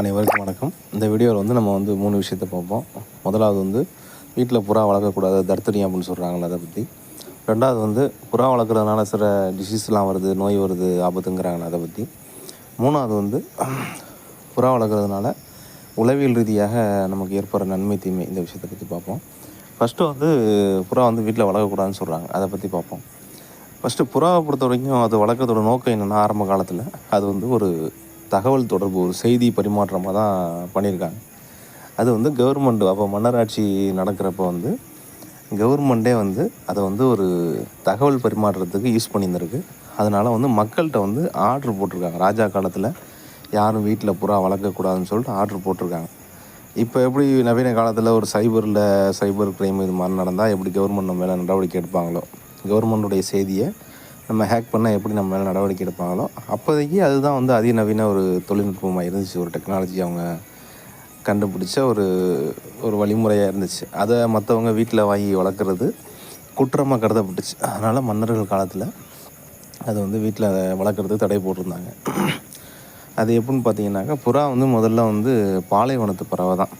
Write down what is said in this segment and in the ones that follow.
அனைவருக்கும் வணக்கம். இந்த வீடியோவில் வந்து நம்ம வந்து மூணு விஷயத்தை பார்ப்போம். முதலாவது வந்து வீட்டில் புறா வளர்க்கக்கூடாது தர்த்தரியம் அப்படின்னு சொல்கிறாங்களே அதை பற்றி ரெண்டாவது வந்து புறா வளர்க்குறதுனால சில டிசீஸ்லாம் வருது நோய் வருது ஆபத்துங்கிறாங்களே அதை பற்றி மூணாவது வந்து புறா வளர்க்குறதுனால உளவியல் ரீதியாக நமக்கு ஏற்படுற நன்மை தீமை இந்த விஷயத்தை பற்றி பார்ப்போம். ஃபஸ்ட்டு வந்து புறா வந்து வீட்டில் வளர்க்கக்கூடாதுன்னு சொல்கிறாங்க அதை பற்றி பார்ப்போம். ஃபஸ்ட்டு புறாவை பொறுத்த வரைக்கும் அது வளர்க்குறதோட நோக்கம் என்னென்னா ஆரம்ப காலத்தில் அது வந்து ஒரு தகவல் தொடர்பு ஒரு செய்தி பரிமாற்றமாக தான் பண்ணியிருக்காங்க. அது வந்து கவர்மெண்ட் அப்போ மன்னராட்சி நடக்கிறப்ப வந்து கவர்மெண்ட்டே வந்து அதை வந்து ஒரு தகவல் பரிமாற்றத்துக்கு யூஸ் பண்ணியிருந்திருக்கு. அதனால் வந்து மக்கள்கிட்ட வந்து ஆர்டர் போட்டிருக்காங்க. ராஜா காலத்தில் யாரும் வீட்டில் புறா வளர்க்கக்கூடாதுன்னு சொல்லிட்டு ஆர்டர் போட்டிருக்காங்க. இப்போ எப்படி நவீன காலத்தில் ஒரு சைபரில் சைபர் கிரைம் இது மாதிரி நடந்தால் எப்படி கவர்மெண்ட் மேலே நடவடிக்கை எடுப்பாங்களோ? கவர்மெண்ட்டுடைய செய்தியை நம்ம ஹேக் பண்ணால் எப்படி நம்ம மேலே நடவடிக்கை எடுப்பாங்களோ அப்போதைக்கு அதுதான் வந்து அதிநவீன ஒரு தொழில்நுட்பமாக இருந்துச்சு. ஒரு டெக்னாலஜி அவங்க கண்டுபிடிச்ச ஒரு ஒரு வழிமுறையாக இருந்துச்சு. அதை மற்றவங்க வீட்டில் வாங்கி வளர்க்குறது குற்றமாக கருதப்பட்டுச்சு. அதனால் மன்னர்கள் காலத்தில் அது வந்து வீட்டில் அதை வளர்க்குறதுக்கு தடை போட்டிருந்தாங்க. அது எப்படின்னு பார்த்தீங்கன்னாக்கா புறா வந்து முதல்ல வந்து பாலைவனத்து பறவை தான்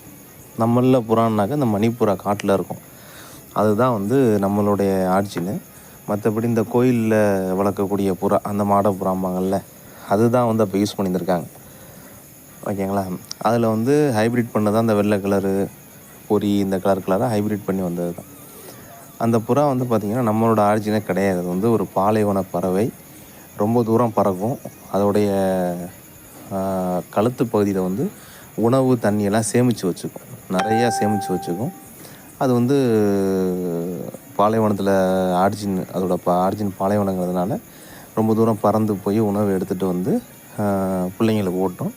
நம்மளில் புறான்னாக்கா இந்த மணிப்புறா காட்டில் இருக்கும். அதுதான் வந்து நம்மளுடைய ஆட்சின்னு மற்றபடி இந்த கோயிலில் வளர்க்கக்கூடிய புறா அந்த மாடை புறாம்பாங்கள்ல அதுதான் வந்து அப்போ யூஸ் பண்ணியிருந்திருக்காங்க. ஓகேங்களா? அதில் வந்து ஹைப்ரிட் பண்ண தான் அந்த வெள்ளை கலரு பொரி இந்த கலர் கலராக ஹைப்ரிட் பண்ணி வந்தது தான் அந்த புறா வந்து பார்த்திங்கன்னா நம்மளோட ஆரிஜினே கிடையாது. அது வந்து ஒரு பாலைவன பறவை. ரொம்ப தூரம் பறக்கும். அதோடைய கழுத்து பகுதியில் வந்து உணவு தண்ணியெல்லாம் சேமித்து வச்சுக்கும். நிறையா சேமித்து வச்சுக்கும். அது வந்து பாலைவனத்தில் ஆர்ஜின் அதோட பா ஆர்ஜின் பாலைவனங்கிறதுனால ரொம்ப தூரம் பறந்து போய் உணவு எடுத்துகிட்டு வந்து பிள்ளைங்களை பிள்ளைங்களுக்கு ஓட்டும்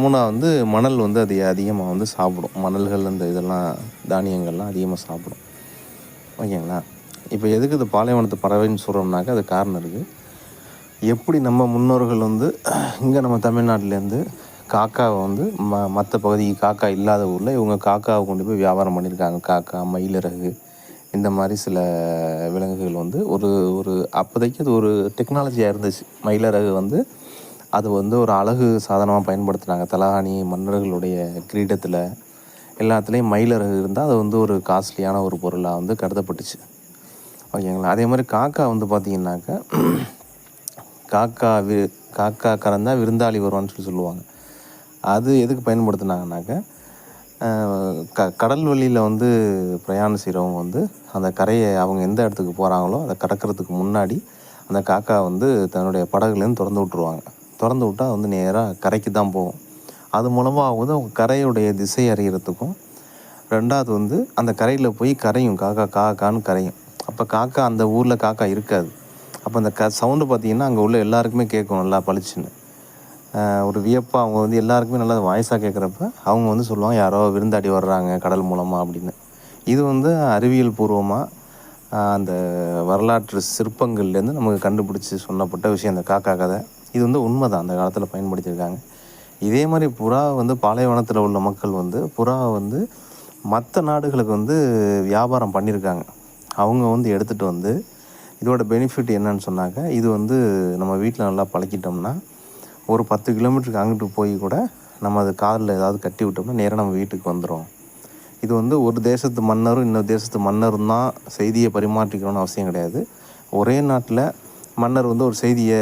மூணாவது வந்து மணல் வந்து அது அதிகமாக வந்து சாப்பிடும். மணல்கள் இந்த இதெல்லாம் தானியங்கள்லாம் அதிகமாக சாப்பிடும். ஓகேங்களா? இப்போ எதுக்கு இது பாலைவனத்து பறவைன்னு சொல்கிறோம்னாக்கா அது காரணம் இருக்குது எப்படி நம்ம முன்னோர்கள் வந்து இங்கே நம்ம தமிழ்நாட்டிலேருந்து காக்காவை வந்து ம மற்ற பகுதிக்கு காக்கா இல்லாத ஊரில் இவங்க காக்காவை கொண்டு போய் வியாபாரம் பண்ணியிருக்காங்க. காக்கா மயிலிறகு இந்த மாதிரி சில விலங்குகள் வந்து ஒரு ஒரு அப்போதைக்கு அது ஒரு டெக்னாலஜியாக இருந்துச்சு. மயிலரகு வந்து அது வந்து ஒரு அழகு சாதனமாக பயன்படுத்துனாங்க. தலகாணி மன்னர்களுடைய கிரீடத்தில் எல்லாத்துலேயும் மயிலரகு இருந்தால் அது வந்து ஒரு காஸ்ட்லியான ஒரு பொருளாக வந்து கருதப்பட்டுச்சு. ஓகேங்களா? அதே மாதிரி காக்கா வந்து பார்த்திங்கனாக்கா காக்கா வி காக்கா கறந்தால் விருந்தாளி வருவான்னு சொல்லி சொல்லுவாங்க. அது எதுக்கு பயன்படுத்தினாங்கனாக்கா க கடல் வழியில் வந்து பிரயாணம் செய்கிறவங்க வந்து அந்த கரையை அவங்க எந்த இடத்துக்கு போகிறாங்களோ அதை கடக்கிறதுக்கு முன்னாடி அந்த காக்கா வந்து தன்னுடைய படகுலேருந்து திறந்து விட்ருவாங்க திறந்து விட்டால் வந்து நேராக கரைக்கு தான் போகும். அது மூலமாக வந்து அவங்க கரையுடைய திசை அறிகிறதுக்கும் ரெண்டாவது வந்து அந்த கரையில் போய் கரையும் காக்கா காக்கான்னு கரையும். அப்போ காக்கா அந்த ஊரில் காக்கா இருக்காது. அப்போ அந்த க சவுண்டு பார்த்திங்கன்னா அங்கே உள்ள எல்லாருக்குமே கேட்கும் நல்லா பளிச்சுன்னு. ஒரு வியப்பாக அவங்க வந்து எல்லாருக்குமே நல்லா வாய்ஸாக கேட்குறப்ப அவங்க வந்து சொல்லுவாங்க யாரோ விருந்தாடி வர்றாங்க கடல் மூலமாக அப்படின்னு. இது வந்து அறிவியல் பூர்வமாக அந்த வரலாற்று சிற்பங்கள்லேருந்து நமக்கு கண்டுபிடிச்சி சொன்னப்பட்ட விஷயம் அந்த காக்கா கதை. இது வந்து உண்மை தான் அந்த காலத்தில் பயன்படுத்தியிருக்காங்க. இதே மாதிரி புறா வந்து பாலைவனத்தில் உள்ள மக்கள் வந்து புறாவை வந்து மற்ற நாடுகளுக்கு வந்து வியாபாரம் பண்ணியிருக்காங்க. அவங்க வந்து எடுத்துகிட்டு வந்து இதோட பெனிஃபிட் என்னன்னு சொன்னாக்க இது வந்து நம்ம வீட்டில் நல்லா பழக்கிட்டோம்னா ஒரு பத்து கிலோமீட்டருக்கு அங்கிட்டு போய் கூட நம்ம அது காரில் ஏதாவது கட்டி விட்டோம்னா நேராக நம்ம வீட்டுக்கு வந்துடும் இது வந்து ஒரு தேசத்து மன்னரும் இன்னொரு தேசத்து மன்னரும் தான் செய்தியை பரிமாற்றிக்கணும்னு அவசியம் கிடையாது. ஒரே நாட்டில் மன்னர் வந்து ஒரு செய்தியை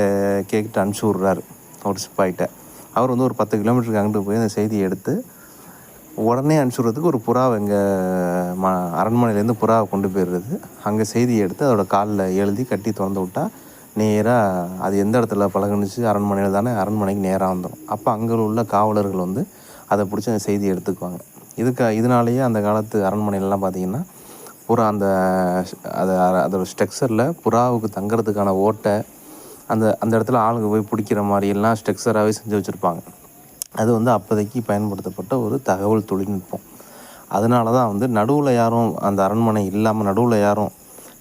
கேட்டு அனுப்பிச்சி விட்றாரு ஒரு சிப்பாயிட்ட அவர் வந்து ஒரு பத்து கிலோமீட்டருக்கு அங்கிட்டு போய் அந்த செய்தியை எடுத்து உடனே அனுப்பிச்சுடுறதுக்கு ஒரு புறாவை எங்கள் ம அரண்மனையிலேருந்து புறாவை கொண்டு போயிடுறது. அங்கே செய்தியை எடுத்து அதோட காலில் எழுதி கட்டி திறந்து விட்டா நேராக அது எந்த இடத்துல பழகுனுச்சு? அரண்மனையில் தானே அரண்மனைக்கு நேராக வந்துடும் அப்போ அங்கே உள்ள காவலர்கள் வந்து அதை பிடிச்சி அந்த செய்தி எடுத்துக்குவாங்க. இதுக்கு இதனாலேயே அந்த காலத்து அரண்மனையிலலாம் பார்த்தீங்கன்னா புறா அந்த அது அதோட ஸ்ட்ரக்சரில் புறாவுக்கு தங்குறதுக்கான ஓட்டை அந்த அந்த இடத்துல ஆளுங்க போய் பிடிக்கிற மாதிரி எல்லாம் ஸ்ட்ரக்சராகவே செஞ்சு வச்சுருப்பாங்க. அது வந்து அப்போதைக்கு பயன்படுத்தப்பட்ட ஒரு தகவல் தொழில்நுட்பம். அதனால தான் வந்து நடுவில் யாரும் அந்த அரண்மனை இல்லாமல் நடுவில் யாரும்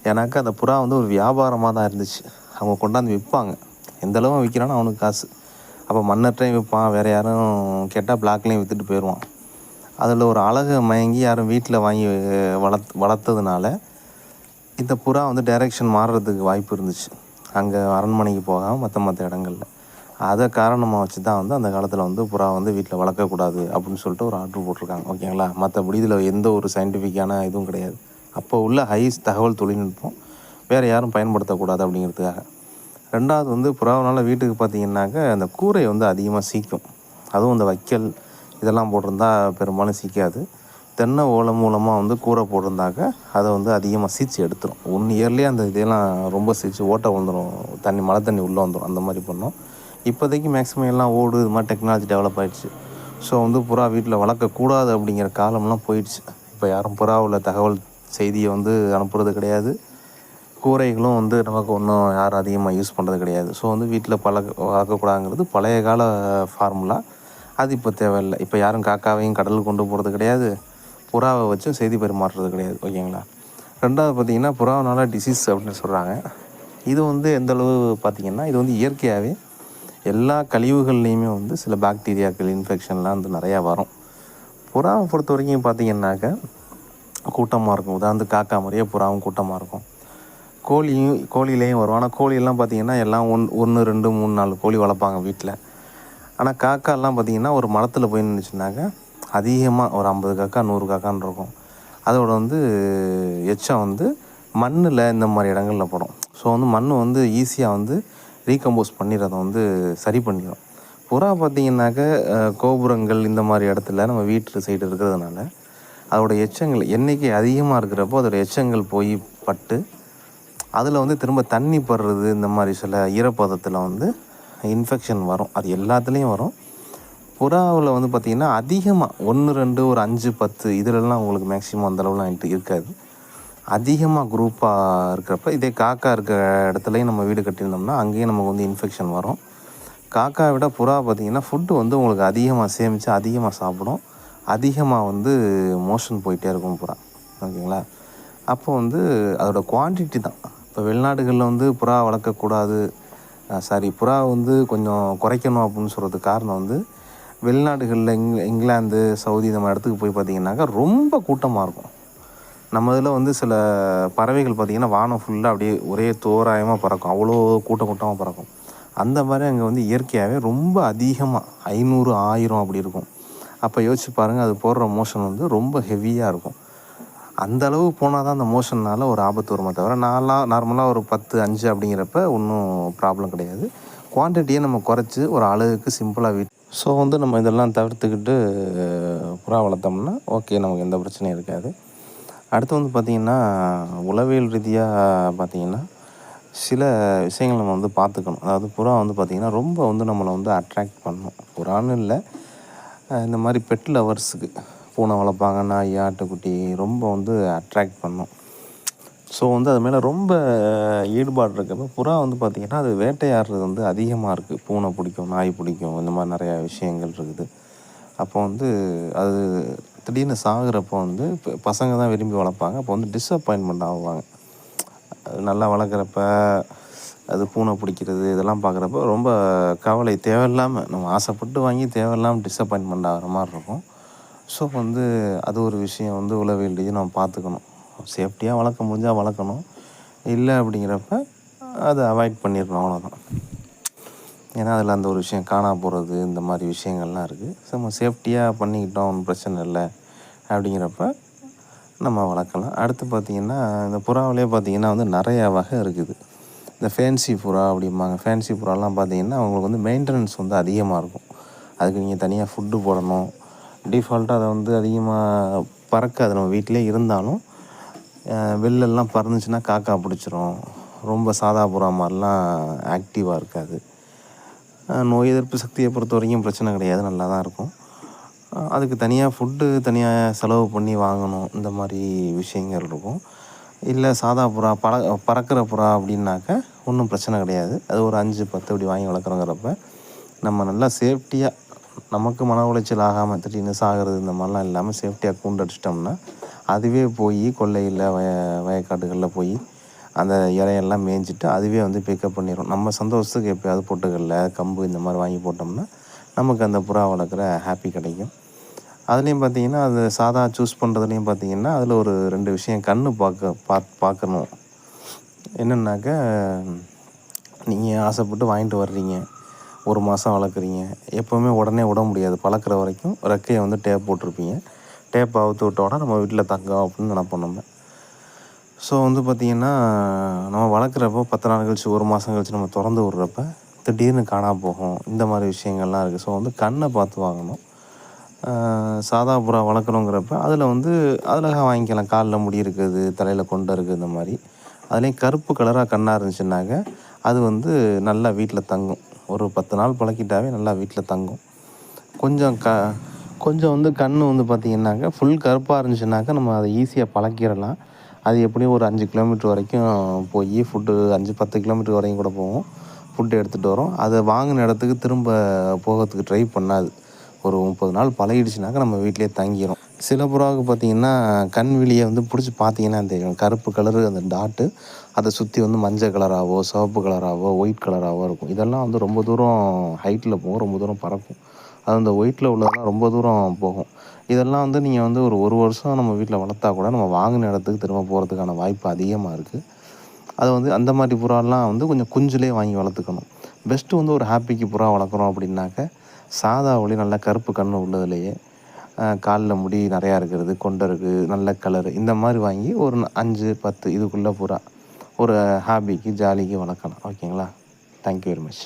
ஏன்னாக்கா அந்த புறா வந்து ஒரு வியாபாரமாக தான் இருந்துச்சு. அவங்க கொண்டாந்து விற்பாங்க. எந்த அளவு விற்கிறானோ அவனுக்கு காசு. அப்போ மன்னர்கிட்டையும் விற்பான் வேறு யாரும் கேட்டால் பிளாக்லேயும் விற்றுட்டு போயிடுவான் அதில் ஒரு அழகை மயங்கி யாரும் வீட்டில் வாங்கி வளர்த் வளர்த்ததுனால இந்த புறா வந்து டைரெக்ஷன் மாறுறதுக்கு வாய்ப்பு இருந்துச்சு. அங்கே அரண்மனைக்கு போகாமல் மற்ற மற்ற இடங்கள்ல. அதை காரணமாக வச்சு தான் வந்து அந்த காலத்தில் வந்து புறா வந்து வீட்டில் வளர்க்கக்கூடாது அப்படின்னு சொல்லிட்டு ஒரு ஆர்டர் போட்டிருக்காங்க. ஓகேங்களா? மற்றபடி இதில் எந்த ஒரு சயின்டிஃபிக்கான இதுவும் கிடையாது. அப்போ உள்ள ஹை தகவல் தொழில்நுட்பம் வேறு யாரும் பயன்படுத்தக்கூடாது அப்படிங்கிறதுக்காக. ரெண்டாவது வந்து புறாவனால் வீட்டுக்கு பார்த்தீங்கன்னாக்க அந்த கூரை வந்து அதிகமாக சீக்கும். அதுவும் இந்த வைக்கல் இதெல்லாம் போட்டிருந்தா பெரும்பாலும் சீக்காது. தென்னை ஓலை மூலமாக வந்து கூரை போட்டிருந்தாக்க அதை வந்து அதிகமாக சீச்சு எடுத்துரும். ஒன் இயர்லேயே அந்த இதெல்லாம் ரொம்ப சீச்சு ஓட்டை வந்துடும் தண்ணி மழை தண்ணி உள்ளே வந்துடும் அந்த மாதிரி பண்ணோம். இப்போதைக்கு மேக்ஸிமம் எல்லாம் ஓடு இது மாதிரி டெக்னாலஜி டெவலப் ஆகிடுச்சு ஸோ வந்து புறா வீட்டில் வளர்க்கக்கூடாது அப்படிங்கிற காலம்லாம் போயிடுச்சு. இப்போ யாரும் புறாவில் தகவல் செய்தியை வந்து அனுப்புறது கிடையாது. கூரைகளும் வந்து நமக்கு ஒன்றும் யாரும் அதிகமாக யூஸ் பண்ணுறது கிடையாது. ஸோ வந்து வீட்டில் பழக வளர்க்கக்கூடாதுங்கிறது பழைய கால ஃபார்முலா அது இப்போ தேவையில்லை. இப்போ யாரும் காக்காவையும் கடலுக்கு கொண்டு போகிறது கிடையாது. புறாவை வச்சும் செய்தி பரிமாறுறது கிடையாது. ஓகேங்களா? ரெண்டாவது பார்த்தீங்கன்னா புறாவனால டிசீஸ் அப்படின்னு சொல்கிறாங்க இது வந்து எந்தளவு பார்த்திங்கன்னா பார்த்தீங்கன்னா இது வந்து இயற்கையாகவே எல்லா கழிவுகள்லேயுமே வந்து சில பாக்டீரியாக்கள் இன்ஃபெக்ஷன்லாம் வந்து நிறையா வரும். புறாவை பொறுத்த வரைக்கும் பார்த்தீங்கன்னாக்க கூட்டமாக இருக்கும். உதாரணத்துக்கு காக்கா மாதிரியே புறாவும் கூட்டமாக இருக்கும். கோழியும் கோழிலையும் வரும். ஆனால் கோழியெல்லாம் பார்த்தீங்கன்னா எல்லாம் ஒன் ஒன்று ரெண்டு மூணு நாலு கோழி வளர்ப்பாங்க வீட்டில் ஆனால் காக்காலாம் பார்த்தீங்கன்னா ஒரு மரத்தில் போய் நின்றுச்சுனாக்க அதிகமாக ஒரு ஐம்பது காக்கா நூறு காக்கான்னு இருக்கும். அதோட வந்து எச்சம் வந்து மண்ணில் இந்த மாதிரி இடங்களில் படும். ஸோ வந்து மண் வந்து ஈஸியாக வந்து ரீகம்போஸ் பண்ணிடுறதை வந்து சரி பண்ணிடும் புறா பார்த்தீங்கன்னாக்க கோபுரங்கள் இந்த மாதிரி இடத்துல நம்ம வீட்டு சைடு இருக்கிறதுனால அதோட எச்சங்கள் எண்ணிக்கை அதிகமாக இருக்கிறப்போ அதோடய எச்சங்கள் போய் பட்டு அதில் வந்து திரும்ப தண்ணி படுறது இந்த மாதிரி சில ஈரப்பதத்தில் வந்து இன்ஃபெக்ஷன் வரும். அது எல்லாத்துலேயும் வரும். புறாவில் வந்து பார்த்திங்கன்னா அதிகமாக ஒன்று ரெண்டு ஒரு அஞ்சு பத்து இதிலெல்லாம் உங்களுக்கு மேக்ஸிமம் அந்த அளவுலாம் என்கிட்ட இருக்காது. அதிகமாக குரூப்பாக இருக்கிறப்ப இதே காக்கா இருக்கிற இடத்துலையும் நம்ம வீடு கட்டியிருந்தோம்னா அங்கேயும் நமக்கு வந்து இன்ஃபெக்ஷன் வரும். காக்கா விட புறா பார்த்திங்கன்னா ஃபுட்டு வந்து உங்களுக்கு அதிகமாக சேமித்து அதிகமாக சாப்பிடும். அதிகமாக வந்து மோஷன் போயிட்டே இருக்கும் புறா. ஓகேங்களா? அப்போ வந்து அதோட குவான்டிட்டி தான். இப்போ வெளிநாடுகளில் வந்து புறா வளர்க்கக்கூடாது. சாரி புறா வந்து கொஞ்சம் குறைக்கணும் அப்படின்னு சொல்கிறதுக்கு காரணம் வந்து வெளிநாடுகளில் இங் இங்கிலாந்து சவுதி இந்த மாதிரி இடத்துக்கு போய் பார்த்தீங்கன்னாக்கா ரொம்ப கூட்டமாக இருக்கும். நம்ம இதில் வந்து சில பறவைகள் பார்த்திங்கன்னா வானம் ஃபுல்லாக அப்படியே ஒரே தோராயமாக பறக்கும். அவ்வளோ கூட்டம் கூட்டமாக பறக்கும். அந்த மாதிரி அங்கே வந்து இயற்கையாகவே ரொம்ப அதிகமாக ஐநூறு ஆயிரம் அப்படி இருக்கும். அப்போ யோசிச்சு பாருங்கள் அது போடுற மோஷன் வந்து ரொம்ப ஹெவியாக இருக்கும். அந்த அளவு போனால் தான் அந்த மோஷன்னால் ஒரு ஆபத்து வருமே தவிர நாலாம் நார்மலாக ஒரு பத்து அஞ்சு அப்படிங்கிறப்ப ஒன்றும் ப்ராப்ளம் கிடையாது. குவான்டிட்டியை நம்ம குறைச்சி ஒரு அளவுக்கு சிம்பிளாக வீட் ஸோ வந்து நம்ம இதெல்லாம் தவிர்த்துக்கிட்டு புறா வளர்த்தோம்னா ஓகே நமக்கு எந்த பிரச்சனையும் இருக்காது. அடுத்து வந்து பார்த்திங்கன்னா உளவியல் ரீதியாக பார்த்திங்கன்னா சில விஷயங்கள் நம்ம வந்து பார்த்துக்கணும். அதாவது புறா வந்து பார்த்திங்கன்னா ரொம்ப வந்து நம்மளை வந்து அட்ராக்ட் பண்ணும். புறான்னு இல்லை இந்த மாதிரி பெட் லவர்ஸுக்கு பூனை வளர்ப்பாங்க நாய் ஆட்டுக்குட்டி ரொம்ப வந்து அட்ராக்ட் பண்ணும். ஸோ வந்து அது மேலே ரொம்ப ஈடுபாடு இருக்கப்போ புறா வந்து பார்த்திங்கன்னா அது வேட்டையாடுறது வந்து அதிகமாக இருக்குது பூனை பிடிக்கும் நாய் பிடிக்கும் இந்த மாதிரி நிறையா விஷயங்கள் இருக்குது. அப்போ வந்து அது திடீர்னு சாகுறப்போ வந்து இப்போ பசங்க தான் விரும்பி வளர்ப்பாங்க. அப்போ வந்து டிஸப்பாயின்மெண்ட் ஆகுவாங்க. அது நல்லா வளர்க்குறப்ப அது பூனை பிடிக்கிறது இதெல்லாம் பார்க்குறப்ப ரொம்ப கவலை தேவையில்லாமல் நம்ம ஆசைப்பட்டு வாங்கி தேவையில்லாமல் டிஸப்பாயின்மெண்ட் ஆகிற மாதிரி இருக்கும். ஸோ வந்து அது ஒரு விஷயம் வந்து உளவியல் நம்ம பார்த்துக்கணும். சேஃப்டியாக வளர்க்க முடிஞ்சால் வளர்க்கணும். இல்லை அப்படிங்கிறப்ப அதை அவாய்ட் பண்ணிடணும். அவ்வளோதான் ஏன்னா அதில் அந்த ஒரு விஷயம் காணா போகிறது இந்த மாதிரி விஷயங்கள்லாம் இருக்குது ஸோ நம்ம சேஃப்டியாக பண்ணிக்கிட்டோம் ஒன்றும் பிரச்சனை இல்லை அப்படிங்கிறப்ப நம்ம வளர்க்கலாம். அடுத்து பார்த்திங்கன்னா இந்த புறாவிலே பார்த்திங்கன்னா வந்து நிறையா வகை இருக்குது. இந்த ஃபேன்சி புறா அப்படிம்பாங்க. ஃபேன்சி புறாலாம் பார்த்திங்கன்னா அவங்களுக்கு வந்து மெயின்டெனன்ஸ் வந்து அதிகமாக இருக்கும். அதுக்கு நீங்கள் தனியாக ஃபுட்டு போடணும். டிஃபால்ட்டாக அதை வந்து அதிகமாக பறக்காது. நம்ம வீட்டிலே இருந்தாலும் வெளிலலாம் பறந்துச்சுன்னா காக்கா பிடிச்சிரும். ரொம்ப சாதா புறா மாதிரிலாம் ஆக்டிவாக இருக்காது. நோய் எதிர்ப்பு சக்தியை பொறுத்த வரைக்கும் பிரச்சனை கிடையாது. நல்லா தான் இருக்கும். அதுக்கு தனியாக ஃபுட்டு தனியாக செலவு பண்ணி வாங்கணும். இந்த மாதிரி விஷயங்கள் இருக்கும். இல்லை சாதா புறா பற பறக்கிற புறா அப்படின்னாக்க ஒன்றும் பிரச்சனை கிடையாது. அது ஒரு அஞ்சு பத்து அப்படி வாங்கி வளர்க்குறோங்கிறப்ப நம்ம நல்லா சேஃப்டியாக நமக்கு மன உளைச்சல் ஆகாமல் திடீர்னு சாகிறது இந்த மாதிரிலாம் இல்லாமல் சேஃப்டியாக கூண்டு அடிச்சிட்டோம்னா அதுவே போய் கொல்லையில் வய வயக்காட்டுகளில் போய் அந்த இலையெல்லாம் மேய்ஞ்சிட்டு அதுவே வந்து பிக்கப் பண்ணிடும் நம்ம சந்தோஷத்துக்கு எப்போயாவது பொட்டுக்கல்ல கம்பு இந்த மாதிரி வாங்கி போட்டோம்னா நமக்கு அந்த புறா வளர்க்குற ஹாப்பி கிடைக்கும். அதுலேயும் பார்த்தீங்கன்னா அது சாதா சூஸ் பண்ணுறதுலையும் பார்த்தீங்கன்னா அதில் ஒரு ரெண்டு விஷயம் கண் பார்க்க பார்த்து பார்க்கணும் என்னென்னாக்கா நீங்கள் ஆசைப்பட்டு வாங்கிட்டு வர்றீங்க. ஒரு மாதம் வளர்க்குறீங்க. எப்போவுமே உடனே விட முடியாது. பழக்கிற வரைக்கும் ரெக்கையை வந்து டேப் போட்டிருப்பீங்க. டேப் அவுத்து விட்டோன்னா நம்ம வீட்டில் தங்கம் அப்படின்னு நினப்போம் நம்ம. ஸோ வந்து பார்த்திங்கன்னா நம்ம வளர்க்குறப்போ பத்து நாள் கழிச்சு ஒரு மாதம் கழிச்சு நம்ம திறந்து விட்றப்ப திடீர்னு காணாம போகும். இந்த மாதிரி விஷயங்கள்லாம் இருக்குது ஸோ வந்து கண்ணை பார்த்து வாங்கணும். சாதா புறா வளர்க்குறோங்கிறப்ப அதில் வந்து அதில் வாங்கிக்கலாம். காலில் முடி இருக்குது தலையில் கொண்டு இருக்குது இந்த மாதிரி. அதுலேயும் கருப்பு கலராக கண்ணாக இருந்துச்சுன்னாக்க அது வந்து நல்லா வீட்டில் தங்கும். ஒரு பத்து நாள் பழக்கிட்டாவே நல்லா வீட்டில் தங்கும். கொஞ்சம் க கொஞ்சம் வந்து கண் வந்து பார்த்திங்கனாக்கா ஃபுல் கருப்பாக இருந்துச்சுனாக்கா நம்ம அதை ஈஸியாக பழக்கிடலாம். அது எப்படியும் ஒரு அஞ்சு கிலோமீட்டர் வரைக்கும் போய் ஃபுட்டு அஞ்சு பத்து கிலோமீட்டர் வரைக்கும் கூட போகும் ஃபுட்டு எடுத்துகிட்டு வரும். அதை வாங்கின இடத்துக்கு திரும்ப போகிறதுக்கு ட்ரை பண்ணாது. ஒரு முப்பது நாள் பழகிடுச்சுனாக்கா நம்ம வீட்டிலே தங்கிடும் சில புறாவுக்கு பார்த்திங்கன்னா கண் விழியை வந்து பிடிச்சி பார்த்தீங்கன்னா தெரியும். கருப்பு கலரு அந்த டாட்டு அதை சுற்றி வந்து மஞ்சள் கலராகவோ சிவப்பு கலராகவோ ஒயிட் கலராகவோ இருக்கும். இதெல்லாம் வந்து ரொம்ப தூரம் ஹைட்டில் போகும் ரொம்ப தூரம் பறக்கும். அது அந்த ஒயிட்டில் உள்ளதெல்லாம் ரொம்ப தூரம் போகும். இதெல்லாம் வந்து நீங்கள் வந்து ஒரு ஒரு வருஷம் நம்ம வீட்டில் வளர்த்தா கூட நம்ம வாங்கின இடத்துக்கு திரும்ப போகிறதுக்கான வாய்ப்பு அதிகமாக இருக்குது அதை வந்து அந்த மாதிரி புறாலாம் வந்து கொஞ்சம் குஞ்சுலேயே வாங்கி வளர்த்துக்கணும். பெஸ்ட்டு வந்து ஒரு ஹாப்பிக்கு புறா வளர்க்குறோம் அப்படின்னாக்க சாதா ஒளி நல்லா கருப்பு கண் உள்ளதுலேயே காலில் முடி நிறையா இருக்கிறது கொண்டை இருக்குது நல்ல கலரு இந்த மாதிரி வாங்கி ஒரு அஞ்சு பத்து இதுக்குள்ளே பூரா ஒரு ஹாபிக்கு ஜாலிக்கு வளர்க்கலாம். ஓகேங்களா தேங்க்யூ வெரி மச்